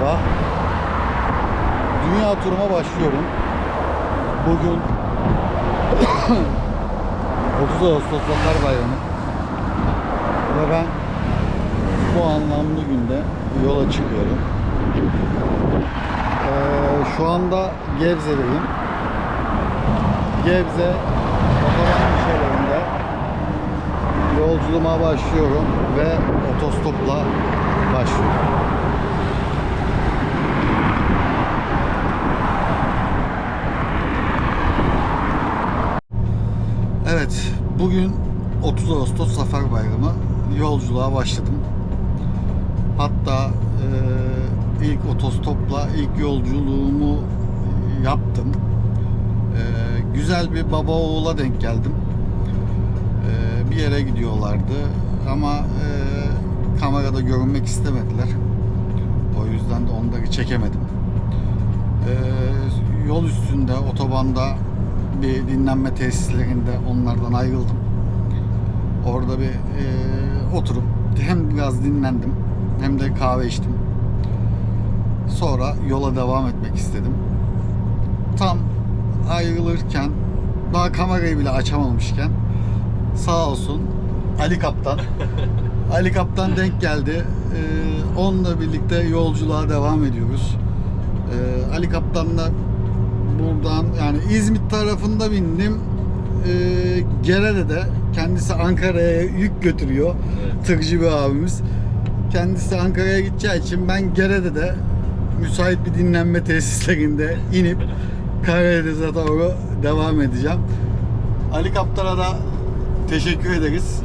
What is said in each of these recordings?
merhaba. Dünya turuma başlıyorum. Bugün 30 Ağustos Zafer Bayramı. Ve ben bu anlamlı günde yola çıkıyorum. Ee, şu anda Gebze'deyim. Gebze otoban gişelerinde yolculuğuma başlıyorum ve otostopla başlıyorum. Evet, bugün 30 Ağustos Zafer Bayramı. Yolculuğa başladım. Hatta e, ilk otostopla ilk yolculuğumu yaptım. E, güzel bir baba oğula denk geldim. E, bir yere gidiyorlardı ama e, kamerada görünmek istemediler. O yüzden de onları çekemedim. E, yol üstünde, otobanda bir dinlenme tesislerinde onlardan ayrıldım. Orada bir e, oturup hem biraz dinlendim hem de kahve içtim. Sonra yola devam etmek istedim. Tam ayrılırken daha kamerayı bile açamamışken sağ olsun Ali Kaptan Ali Kaptan denk geldi. Ee, onunla birlikte yolculuğa devam ediyoruz. Ee, Ali Kaptan'la buradan yani İzmit tarafında bindim. Ee, Gerede'de kendisi Ankara'ya yük götürüyor. Evet. Tırcı bir abimiz. Kendisi Ankara'ya gideceği için ben Gerede'de müsait bir dinlenme tesislerinde inip Karadeniz'e doğru devam edeceğim. Ali Kaptan'a da teşekkür ederiz.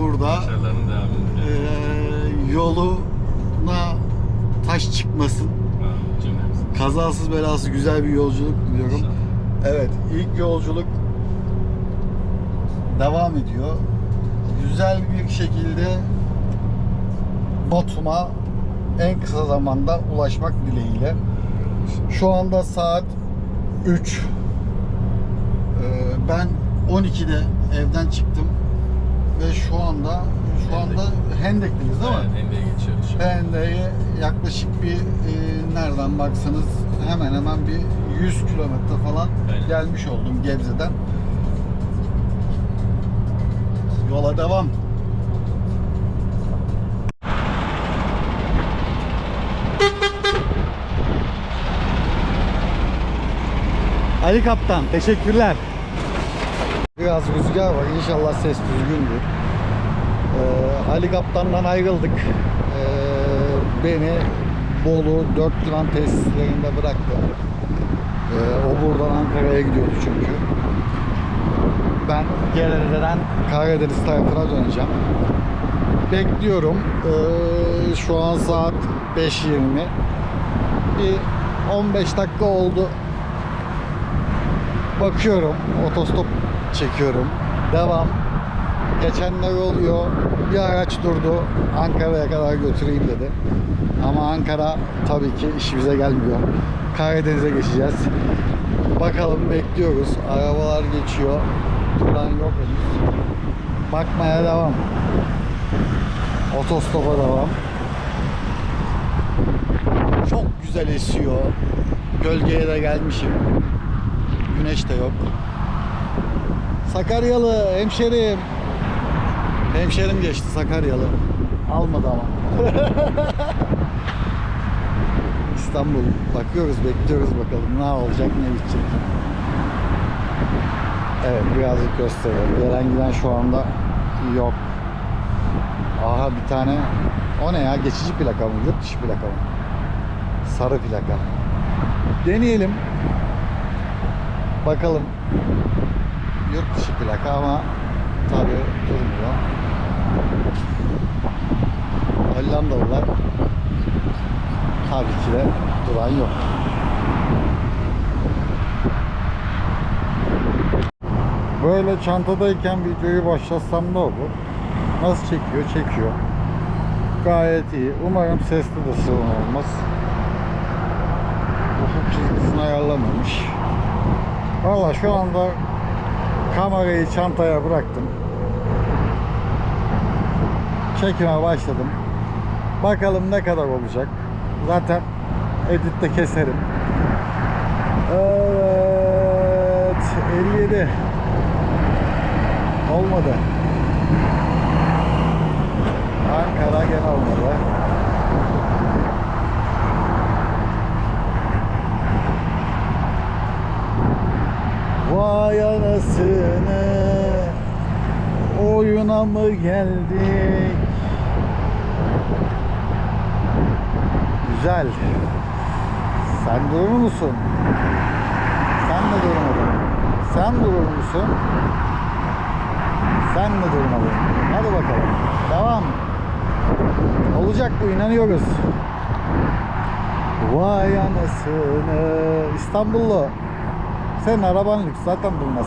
Burada. Ee, yoluna taş çıkmasın. Kazasız belasız güzel bir yolculuk diliyorum. Evet, ilk yolculuk devam ediyor. Güzel bir şekilde Batum'a en kısa zamanda ulaşmak dileğiyle. Şu anda saat 3. Ee, ben 12'de evden çıktım ve şu anda şu anda Hendek'teyiz değil mi? Evet, Hende'ye geçiyoruz an. Penda'ya yaklaşık bir e, nereden baksanız hemen hemen bir 100 kilometre falan Aynen. gelmiş oldum Gebze'den. Yola devam. Ali Kaptan teşekkürler. Biraz rüzgar var. İnşallah ses düzgündür. Ee, Ali Kaptan'dan ayrıldık. Ee, beni Bolu 4 tren tesislerinde bıraktı. Ee, o buradan Ankara'ya gidiyordu çünkü. Ben Gerede'den Karadeniz tarafına döneceğim. Bekliyorum. Ee, şu an saat 5.20. Bir 15 dakika oldu. Bakıyorum. Otostop çekiyorum. Devam. Geçenler oluyor. Bir araç durdu. Ankara'ya kadar götüreyim dedi. Ama Ankara tabii ki işimize gelmiyor. Karadeniz'e geçeceğiz. Bakalım bekliyoruz. Arabalar geçiyor. Duran yok henüz. Bakmaya devam. Otostopa devam. Çok güzel esiyor. Gölgeye de gelmişim. Güneş de yok. Sakaryalı hemşerim. Hemşerim geçti Sakaryalı. Almadı ama. İstanbul. Bakıyoruz, bekliyoruz bakalım ne olacak, ne bitecek. Evet, birazcık gösteriyor. Gelen giden şu anda yok. Aha bir tane, o ne ya? Geçici plaka mı? Yurt dışı plaka mı? Sarı plaka. Deneyelim. Bakalım. Yurt dışı plaka ama tabi durmuyor. Hollandalılar tabii ki de duran yok. Böyle çantadayken videoyu başlatsam ne olur? Nasıl çekiyor? Çekiyor. Gayet iyi. Umarım sesli de sorun olmaz. Ufuk çizgisini ayarlamamış. Valla şu anda kamerayı çantaya bıraktım. Çekime başladım. Bakalım ne kadar olacak. Zaten editte keserim. Evet. 57. Olmadı. Ankara gene olmadı. Vay anasını Oyuna mı geldik? Güzel. Sen durur musun? Sen de durmadın. Sen durur musun? Sen de durmadın. Hadi bakalım. Devam. Olacak bu inanıyoruz. Vay anasını. İstanbullu. Senin araban lüks zaten bulmaz.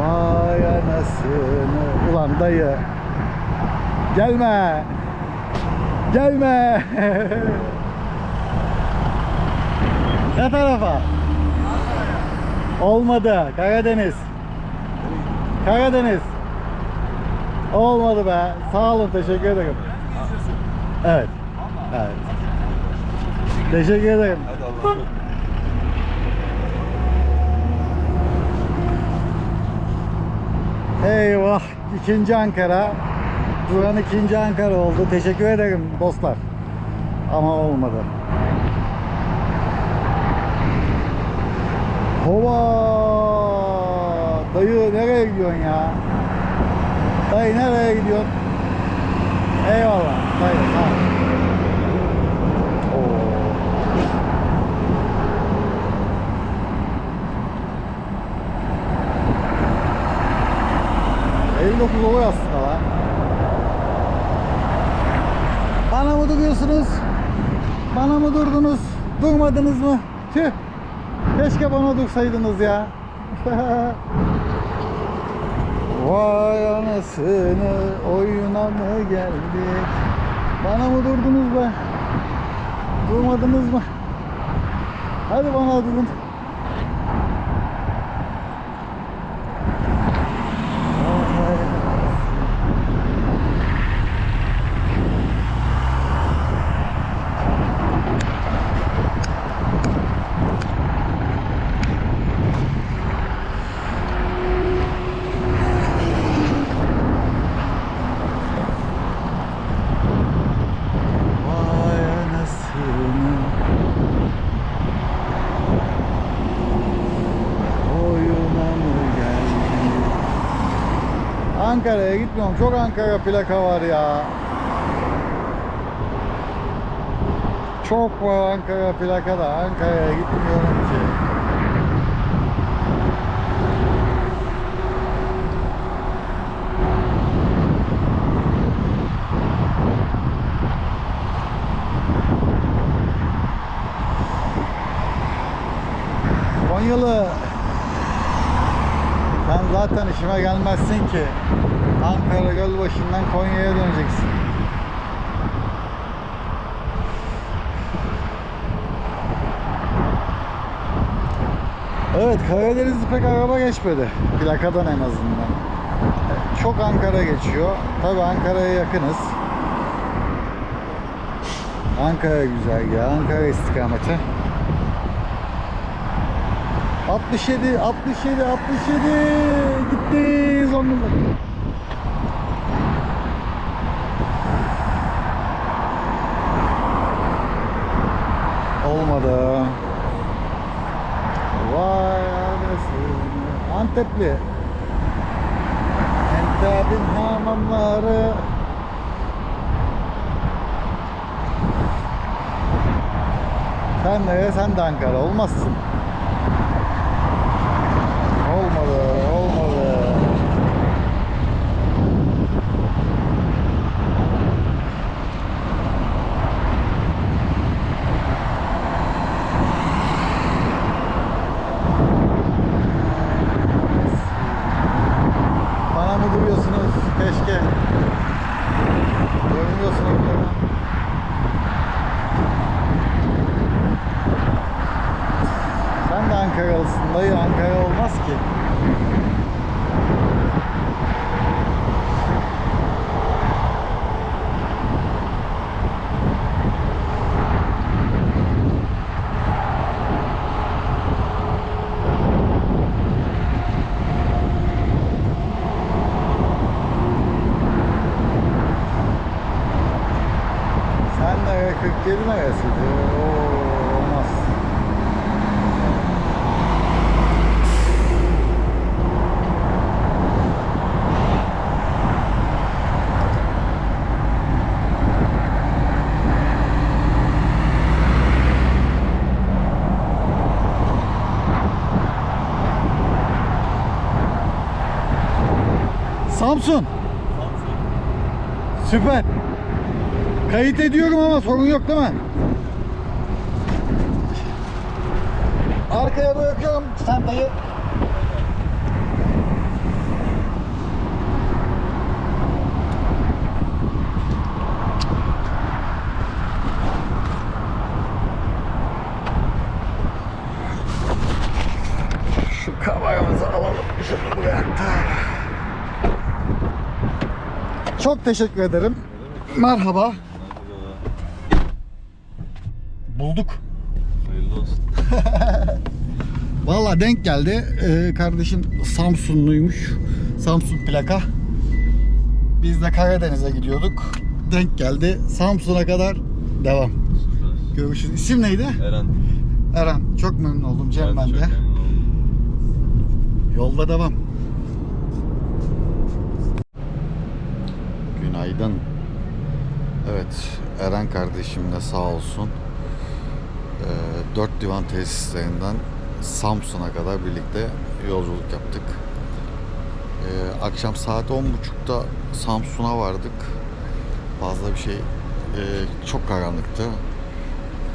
Vay anasını. Ulan dayı. Gelme. Gelme. ne tarafa? Olmadı. Karadeniz. Karadeniz. Olmadı be. Sağ olun. Teşekkür ederim. Evet. Teşekkür ederim. Hadi Allah'a Eyvah. ikinci Ankara. Duran ikinci Ankara oldu. Teşekkür ederim dostlar. Ama olmadı. Hova! Dayı nereye gidiyorsun ya? Dayı nereye gidiyorsun? Eyvallah. Dayı sağ ol. 19 oluyor aslında lan. Bana mı duruyorsunuz? Bana mı durdunuz? Durmadınız mı? Tüh! Keşke bana dursaydınız ya. Vay anasını oyuna mı geldik? Bana mı durdunuz be? Durmadınız mı? Hadi bana durun. Ankara'ya gitmiyorum. Çok Ankara plaka var ya. Çok var Ankara plaka da. Ankara'ya gitmiyorum ki. Konyalı sen zaten işime gelmezsin ki. Ankara Gölbaşı'ndan Konya'ya döneceksin. Evet Karadeniz'de pek araba geçmedi. Plakadan en azından. Çok Ankara geçiyor. Tabi Ankara'ya yakınız. Ankara güzel ya. Ankara istikameti. 67, 67, 67 gitti Zonguldak. Olmadı. Vay anasını. Antepli. Antep'in hamamları. Sen de sen de Ankara olmazsın. Olmadı, olmadı. Bana mı duruyorsunuz? Keşke. Görmüyorsunuz bana. Sen de Ankaralısın dayı. Ankara olmaz ki. 47 neresiydi? Oo, olmaz. Samsun. Süper. Kayıt ediyorum ama sorun yok değil mi? Arkaya bırakıyorum çantayı. Şu kameramızı alalım. Şunu buraya. Çok teşekkür ederim. Merhaba. Bulduk. Hayırlı olsun. Valla denk geldi. Ee, kardeşim Samsunluymuş. Samsun plaka. Biz de Karadeniz'e gidiyorduk. Denk geldi. Samsun'a kadar devam. Süper. Görüşürüz. İsim neydi? Eren. Eren. Çok memnun oldum Cem ben de. Yolda devam. Günaydın. Evet, Eren kardeşim de sağ olsun. Ee, Dört divan tesislerinden Samsun'a kadar birlikte yolculuk yaptık. Ee, akşam saat 10.30'da Samsun'a vardık. Fazla bir şey, e, çok karanlıktı.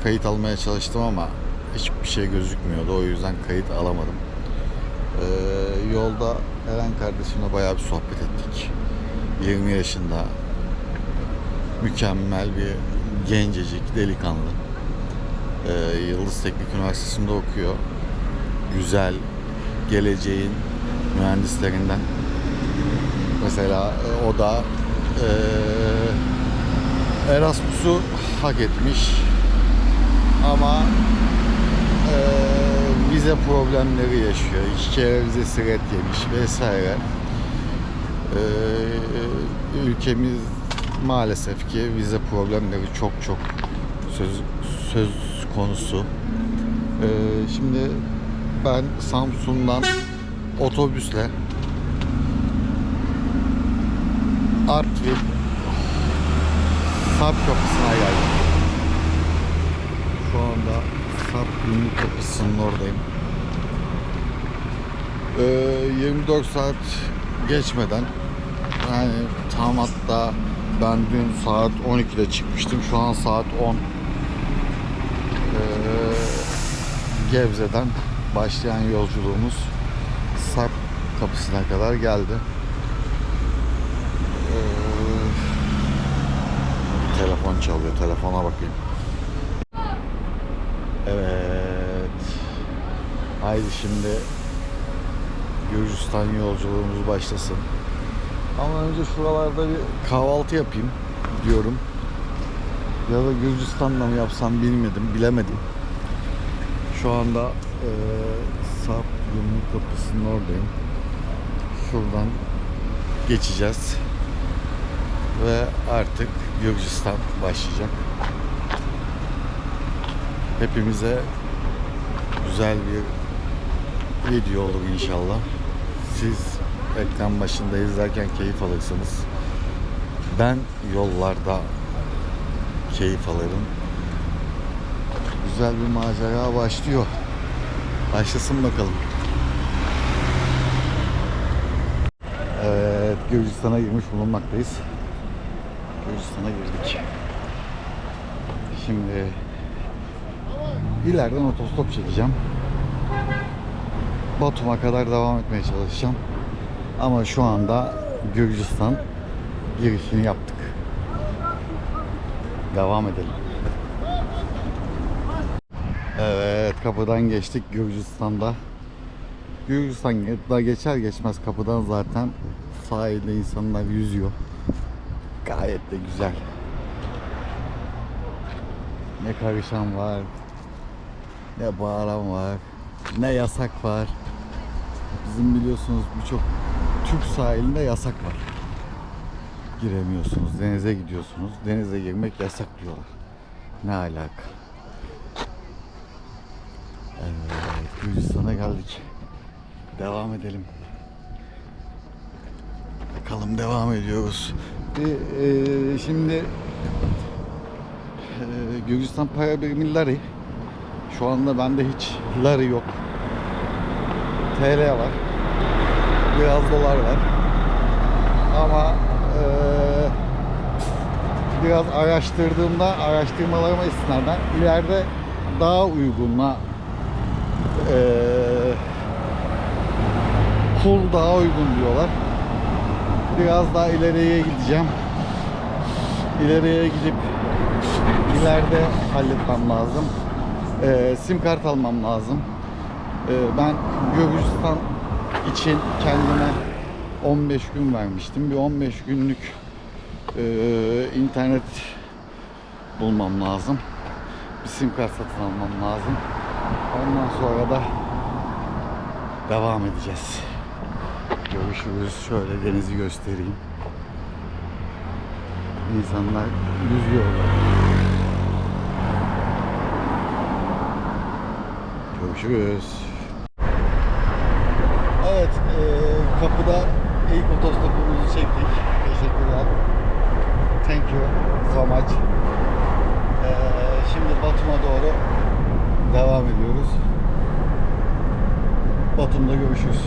Kayıt almaya çalıştım ama hiçbir şey gözükmüyordu. O yüzden kayıt alamadım. Ee, yolda Eren kardeşimle bayağı bir sohbet ettik. 20 yaşında mükemmel bir gencecik delikanlı. Ee, Yıldız Teknik Üniversitesi'nde okuyor. Güzel, geleceğin mühendislerinden. Mesela e, o da e, Erasmus'u hak etmiş. Ama e, vize problemleri yaşıyor. İki kere vizesi red yemiş vesaire. E, ülkemiz maalesef ki vize problemleri çok çok söz, söz konusu. E, şimdi ben Samsun'dan otobüsle Artvin Sarp kapısına geldim. Şu anda Sarp Gümrük Kapısı'nın oradayım. Ee, 24 saat geçmeden yani tam hatta ben dün saat 12'de çıkmıştım. Şu an saat 10. Ee, Gebze'den başlayan yolculuğumuz Sarp kapısına kadar geldi. Ee, telefon çalıyor. Telefona bakayım. Evet. Haydi şimdi Gürcistan yolculuğumuz başlasın. Ama önce şuralarda bir kahvaltı yapayım diyorum. Ya da Gürcistan'da mı yapsam bilmedim, bilemedim. Şu anda eee Sarp Gümrük Kapısı'nın oradayım. Şuradan geçeceğiz. Ve artık Gürcistan başlayacak. Hepimize güzel bir video olur inşallah. Siz ekran başında izlerken keyif alırsınız. Ben yollarda keyif alırım. Güzel bir macera başlıyor. Başlasın bakalım. Evet, Gürcistan'a girmiş bulunmaktayız. Gürcistan'a girdik. Şimdi ileriden otostop çekeceğim. Batum'a kadar devam etmeye çalışacağım. Ama şu anda Gürcistan girişini yaptık. Devam edelim. Evet kapıdan geçtik Gürcistan'da. Gürcistan'da geçer geçmez kapıdan zaten sahilde insanlar yüzüyor. Gayet de güzel. Ne karışan var, ne bağıran var, ne yasak var. Bizim biliyorsunuz birçok Türk sahilinde yasak var. Giremiyorsunuz, denize gidiyorsunuz. Denize girmek yasak diyorlar. Ne alaka? Evet, Gürcistan'a geldik. Devam edelim. Bakalım devam ediyoruz. Bir, e, şimdi e, Gürcistan para birimi lari. Şu anda bende hiç lari yok. TL var. Biraz dolar var. Ama e, biraz araştırdığımda araştırmalarıma istinaden ileride daha uygunla e, kur daha uygun diyorlar. Biraz daha ileriye gideceğim. İleriye gidip ileride halletmem lazım. E, sim kart almam lazım. E, ben Gürcistan için kendime 15 gün vermiştim. Bir 15 günlük e, internet bulmam lazım. Bir sim kart satın almam lazım. Ondan sonra da devam edeceğiz. Görüşürüz. Şöyle denizi göstereyim. İnsanlar yüzüyorlar. Görüşürüz. Evet, eee, kapıda ilk otostopumuzu çektik. Teşekkürler. Thank you so much. Eee, şimdi Batum'a doğru devam ediyoruz. Batum'da görüşürüz.